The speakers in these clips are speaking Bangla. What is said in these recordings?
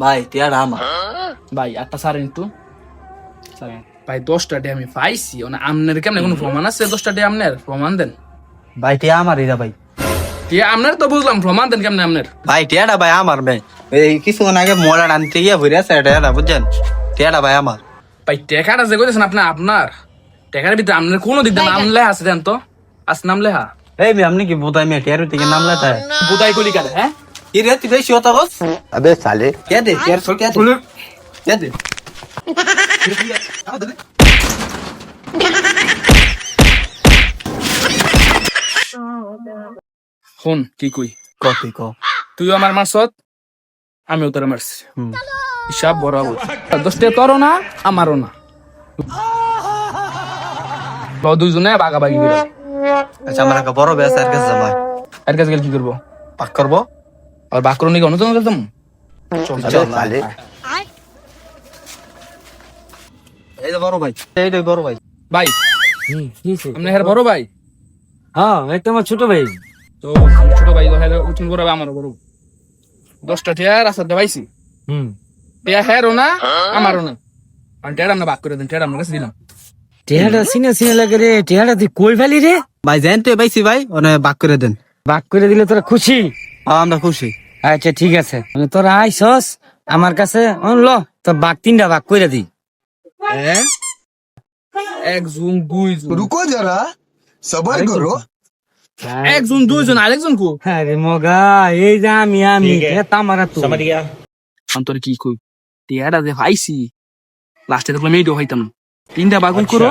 ভাই টিয়াটা আমার। ভাই আটটা সারেন একটু। সারেন ভাই দশটা ডে আমি পাইছি। মানে আমনের কেমন কোনো প্রমাণ আছে? দশটা ডে আমনের প্রমাণ দেন। ভাই টিয়া আমার এরা ভাই। টিয়া আমনের তো বুঝলাম প্রমাণ দেন কেমন আমনের। ভাই টিয়াটা ভাই আমার ভাই। এই কিছুক্ষণ আগে মোড়া আনতে গিয়ে ঘুরে আছে টিয়াটা বুঝছেন? টিয়াটা ভাই আমার। ভাই টেকাটা যে কইতেছেন আপনি আপনার। টেকার ভিতরে আপনার কোনো দিক দেন নাম লেহা আছে দেন তো? আছে নাম লেহা এই মেয়ে আপনি কি বোধাই মেয়ে? টিয়ার থেকে নাম লেতা বুদাই কলি কাটে হ্যাঁ? ইরে তুই বেশি হতা রস আবে সালে কে দে কে সর কে দে কে দে কি কই কপি ক তুই আমার মারছত আমি তোর মারছি। হিসাব বরাবর দশটা তোরও না আমারও না। দুজনে বাগা বাগি আচ্ছা আমার বড় বেশ আর কাছে যাব। আর কাছে গেলে কি করব? পাক করব? আর বাকরণী অনুদান করতাম अबे साले এই যে বড় ভাই এই যে বড় ভাই ভাই আপনি হ্যাঁ বড় ভাই হ্যাঁ এই তো আমার ছোট ভাই তো আমার ছোট ভাই হ্যাঁ উঠুন বড় ভাই আমারও বড় দশটা টিয়া রাস্তাতে পাইছি হুম টিয়া হ্যারও না আমারও না আর টিয়ার আমরা বাক করে দেন টিয়ার আমরা কাছে দিলাম টেহাটা সিনে সিনে লাগে রে টেহাটা তুই কই ফেলি রে ভাই জানতে পাইছি ভাই ওনে বাক করে দেন বাক করে দিলে তোরা খুশি হ্যাঁ, আমরা খুশি আচ্ছা ঠিক আছে। তোর আইসস আমার কাছে ল তো বাঘ তিনটা বাঘ কইরা দি হ্যাঁ? একজন দুইজন রুকো যারা সবার করো। কো? আরে মগা এই যে আমি আমি তো। অন্তর কি কই? টিয়াটা যে পাইছি লাস্টে দেখলাম এইটাও হইতাম। তিনটা বাগুন করো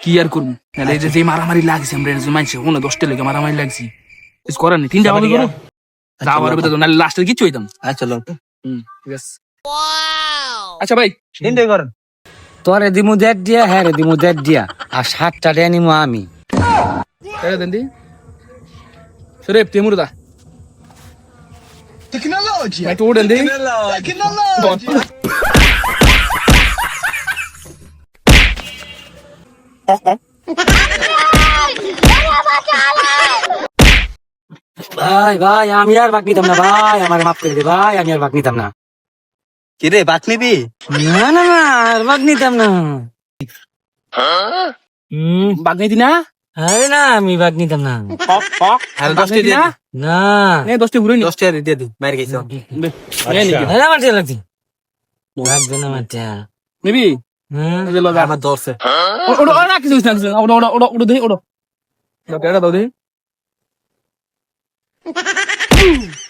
কি আর করব? এই যে মারামারি লাগছে আমরা মানছে ও না দশটা লেগে মারামারি লাগছে। কিছু করার নেই তিনটা বাগুন করো। আচ্ছা, যাওয়ার ভিতরে নাহলে লাস্টের কিছু হইতাম। হ্যাঁ, আচ্ছা লোক আচ্ছা ভাই। এনজয় করেন। তোরে দিমু দেড় দিয়া হ্যাঁ রে দিমু দেড় দিয়া। আর সাতটা ডে নিমু আমি। দেন দি। সুরেপ তুই মুরদা। টেকনোলজি টেকনোলজি টেকনোলজি ভাই ভাই আমি আর বাক নিতাম না ভাই আমার মাফ করে দে ভাই আমি আর বাক নিতাম না। কি রে বাক নিবি? না না না আর বাক নিতাম না। হুম বাগ নেই না? আরে না আমি বাক নিতাম না। আর দশটা দিয়ে না? না। নে দশটা ঘুরে নি। দশটা দিয়ে দিই মার গেছে। আরে আমার টিয়া লাগছে। লাগবে না আমার নিবি? হ্যাঁ। এই যে। লজা আমার ধরছে। ওড়ো ওড়ো না কিছু না কিছু। না ওড়ো ওড়ো ওড়ো ওড়ো দেই ওড়ো। দাও দাও দাও দেই